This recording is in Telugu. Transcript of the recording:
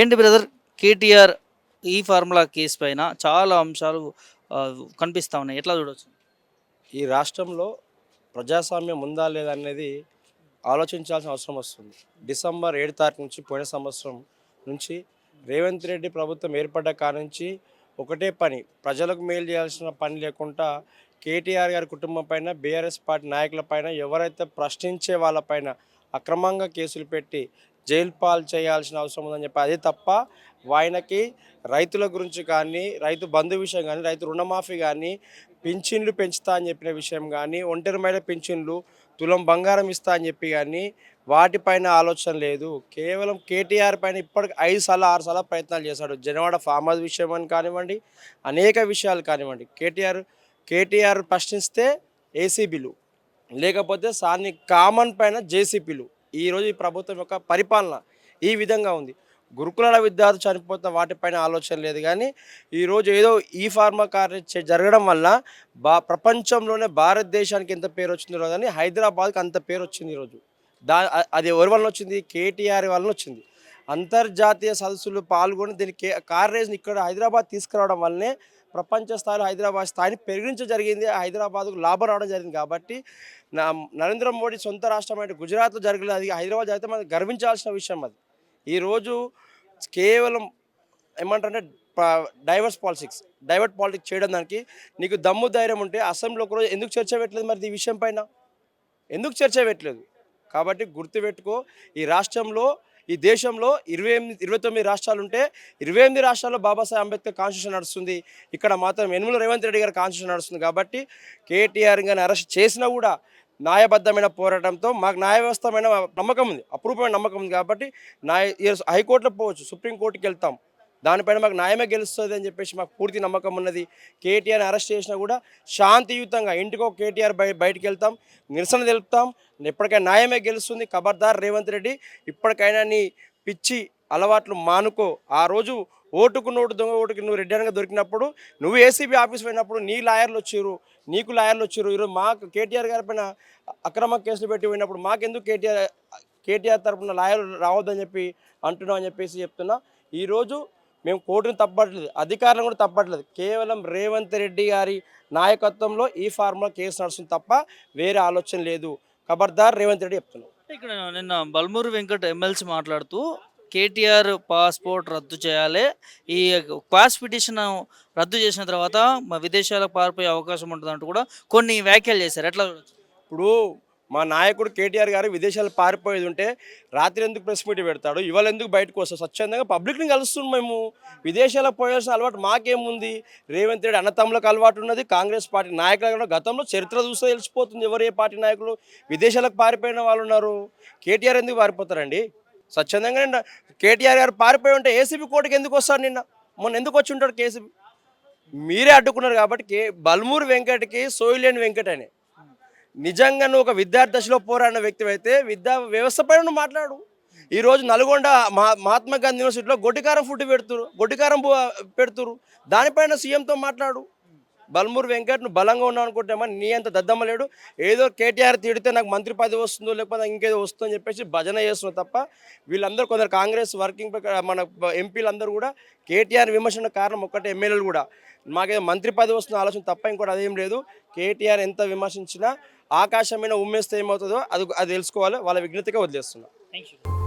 ఏంటి బ్రదర్? కేటీఆర్ ఈ ఫార్ములా కేసు పైన చాలా అంశాలు కనిపిస్తూ కనిపిస్తా ఉన్నాయి. ఎట్లా చూడవచ్చు ఈ రాష్ట్రంలో ప్రజాస్వామ్యం ఉందా లేదా అనేది ఆలోచించాల్సిన అవసరం వస్తుంది. డిసెంబర్ ఏడు తారీఖు నుంచి పోయిన సంవత్సరం నుంచి రేవంత్ రెడ్డి ప్రభుత్వం ఏర్పడ్డ కాడ నుంచి ఒకటే పని ప్రజలకు మేలు చేయాల్సిన పని లేకుండా కేటీఆర్ గారి కుటుంబం పైన బీఆర్ఎస్ పార్టీ నాయకుల పైన ఎవరైతే ప్రశ్నించే వాళ్ళపైన అక్రమంగా కేసులు పెట్టి జైలు పాలు చేయాల్సిన అవసరం ఉందని చెప్పి అదే తప్ప ఆయనకి రైతుల గురించి కానీ రైతు బంధు విషయం కానీ రైతు రుణమాఫీ కానీ పింఛన్లు పెంచుతా అని చెప్పిన విషయం కానీ ఒంటరి మహిళ పింఛన్లు తులం బంగారం ఇస్తా అని చెప్పి కానీ వాటిపైన ఆలోచన లేదు. కేవలం కేటీఆర్ పైన ఇప్పటికి ఐదు సార్లు ఆరు సార్లు ప్రయత్నాలు చేశాడు. జనవాడ ఫార్మర్స్ విషయం అని కానివ్వండి అనేక విషయాలు కానివ్వండి. కేటీఆర్ కేటీఆర్ ప్రశ్నిస్తే ఏసీబీలు లేకపోతే సాన్ని కామన్ పైన జేసీపీలు ఈరోజు ఈ ప్రభుత్వం యొక్క పరిపాలన ఈ విధంగా ఉంది. గురుకులాల విద్యార్థులు చనిపోతున్న వాటిపైన ఆలోచన లేదు కానీ ఈరోజు ఏదో ఈ ఫార్మా కార్య జరగడం వల్ల బా ప్రపంచంలోనే భారతదేశానికి ఎంత పేరు వచ్చిందో కానీ హైదరాబాద్కి అంత పేరు వచ్చింది ఈరోజు దా అది ఎవరి వలన వచ్చింది? కేటీఆర్ వలన వచ్చింది. అంతర్జాతీయ సదస్సులు పాల్గొని దీనికి కే- కార్ ఇక్కడ హైదరాబాద్ తీసుకురావడం వల్లనే ప్రపంచ స్థాయిలో హైదరాబాద్ స్థాయిని పెరిగించడం జరిగింది. హైదరాబాద్కు లాభం రావడం జరిగింది కాబట్టి నా నరేంద్ర మోడీ సొంత రాష్ట్రం అంటే గుజరాత్లో జరగలేదు. అది హైదరాబాద్ జరిగితే మనం గర్వించాల్సిన విషయం అది. ఈరోజు కేవలం ఏమంటారంటే డైవర్స్ పాలిటిక్స్ డైవర్ట్ పాలిటిక్స్ చేయడం దానికి నీకు దమ్ము ధైర్యం ఉంటే అసెంబ్లీలో ఒకరోజు ఎందుకు చర్చ పెట్టలేదు మరి ఈ విషయం పైన? ఎందుకు చర్చ పెట్టలేదు? కాబట్టి గుర్తుపెట్టుకో ఈ రాష్ట్రంలో ఈ దేశంలో ఇరవై ఎనిమిది ఇరవై తొమ్మిది రాష్ట్రాలు ఉంటే ఇరవై ఎనిమిది రాష్ట్రాల్లో బాబాసాహెబ్ అంబేద్కర్ కాన్స్టిట్యూషన్ నడుస్తుంది. ఇక్కడ మాత్రం ఎనుమల రేవంత్ రెడ్డి గారి కాన్స్టిట్యూషన్ నడుస్తుంది కాబట్టి కేటీఆర్ గారిని అరెస్ట్ చేసినా కూడా న్యాయబద్ధమైన పోరాటంతో మాకు న్యాయ వ్యవస్థమైన నమ్మకం ఉంది అప్రూపమైన నమ్మకం ఉంది కాబట్టి న్యాయ హైకోర్టులో పోవచ్చు సుప్రీంకోర్టుకి వెళ్తాం. దానిపైన మాకు న్యాయమే గెలుస్తుంది అని చెప్పేసి మాకు పూర్తి నమ్మకం ఉన్నది. కేటీఆర్ని అరెస్ట్ చేసినా కూడా శాంతియుతంగా ఇంటికో కేటీఆర్ బయ బయటికి వెళ్తాం నిరసన తెలుపుతాం. ఎప్పటికైనా న్యాయమే గెలుస్తుంది. ఖబర్దార్ రేవంత్ రెడ్డి ఇప్పటికైనా నీ పిచ్చి అలవాట్లు మానుకో. ఆ రోజు ఓటుకు నోటు దొంగ ఓటుకు నువ్వు రెడ్డిగా దొరికినప్పుడు నువ్వు ఏసీబీ ఆఫీస్ పోయినప్పుడు నీ లాయర్లు వచ్చారు నీకు లాయర్లు వచ్చారు. ఈరోజు మాకు కేటీఆర్ గారి పైన అక్రమ కేసులు పెట్టి పోయినప్పుడు మాకెందుకు కేటీఆర్ కేటీఆర్ తరపున లాయర్లు రావద్దని చెప్పి అంటున్నాం అని చెప్పేసి చెప్తున్నా. ఈరోజు మేము కోర్టును తప్పట్లేదు అధికారులను కూడా తప్పట్లేదు. కేవలం రేవంత్ రెడ్డి గారి నాయకత్వంలో ఈ ఫార్ములా కేసు నడుస్తుంది తప్ప వేరే ఆలోచన లేదు. ఖబర్దార్ రేవంత్ రెడ్డి చెప్తున్నాం ఇక్కడ నిన్న బల్మూరు వెంకట్ ఎమ్మెల్సీ మాట్లాడుతూ కేటీఆర్ పాస్పోర్ట్ రద్దు చేయాలి. ఈ క్వాస్ పిటిషన్ రద్దు చేసిన తర్వాత మా విదేశాలకు పారిపోయే అవకాశం ఉంటుందంటూ కూడా కొన్ని వ్యాఖ్యలు చేశారు. ఎట్లా ఇప్పుడు మా నాయకుడు కేటీఆర్ గారు విదేశాలు పారిపోయేది ఉంటే రాత్రి ఎందుకు ప్రెస్ మీట్ పెడతాడు? ఇవాళ ఎందుకు బయటకు వస్తాడు? స్వచ్ఛందంగా పబ్లిక్ని కలుస్తున్నాం మేము. విదేశాలకు పోయాల్సిన అలవాటు మాకేముంది? రేవంత్ రెడ్డి అన్నతమ్ములకు అలవాటు ఉన్నది. కాంగ్రెస్ పార్టీ నాయకులు గతంలో చరిత్ర చూస్తే తెలిసిపోతుంది ఎవరు ఏ పార్టీ నాయకులు. విదేశాలకు పారిపోయిన వాళ్ళు ఉన్నారు. కేటీఆర్ ఎందుకు పారిపోతారండి? స్వచ్ఛందంగా నిన్న కేటీఆర్ గారు పారిపోయి ఉంటే ఏసీబీ కోర్టుకి ఎందుకు వస్తాడు నిన్న? మొన్న ఎందుకు వచ్చి ఉంటాడు కేసీబీ? మీరే అడ్డుకున్నారు కాబట్టి కే బల్మూరు వెంకట్కి సోయిలేని వెంకట్ అనే నిజంగా నువ్వు ఒక విద్యార్థి దశలో పోరాడిన వ్యక్తి అయితే విద్యా వ్యవస్థ పైన నువ్వు మాట్లాడు. ఈరోజు నల్గొండ మహా మహాత్మా గాంధీ యూనివర్సిటీలో గొడ్డికారం ఫుడ్ పెడుతురు గొడ్డికారం బు- పెడుతురు. దానిపైన సీఎంతో మాట్లాడు. బల్మూరు వెంకట్ నువ్వు బలంగా ఉన్నావు అనుకుంటామా నీ అంత దద్దమ్మ లేడు. ఏదో కేటీఆర్ తిడితే నాకు మంత్రి పదవి వస్తుందో లేకపోతే ఇంకేదో వస్తుందో అని చెప్పేసి భజన చేస్తున్నావు తప్ప వీళ్ళందరూ కొందరు కాంగ్రెస్ వర్కింగ్ మన ఎంపీలందరూ కూడా కేటీఆర్ విమర్శన కారణం ఒక్కటే ఎమ్మెల్యేలు కూడా. మాకేదో మంత్రి పదవి వస్తున్న ఆలోచన తప్ప ఇంకోటి అదేం లేదు. కేటీఆర్ ఎంత విమర్శించినా ఆకాశమైన ఉమ్మేస్తే ఏమవుతుందో అది అది తెలుసుకోవాలి. వాళ్ళ విజ్ఞతగా వదిలేస్తున్నా. Thank you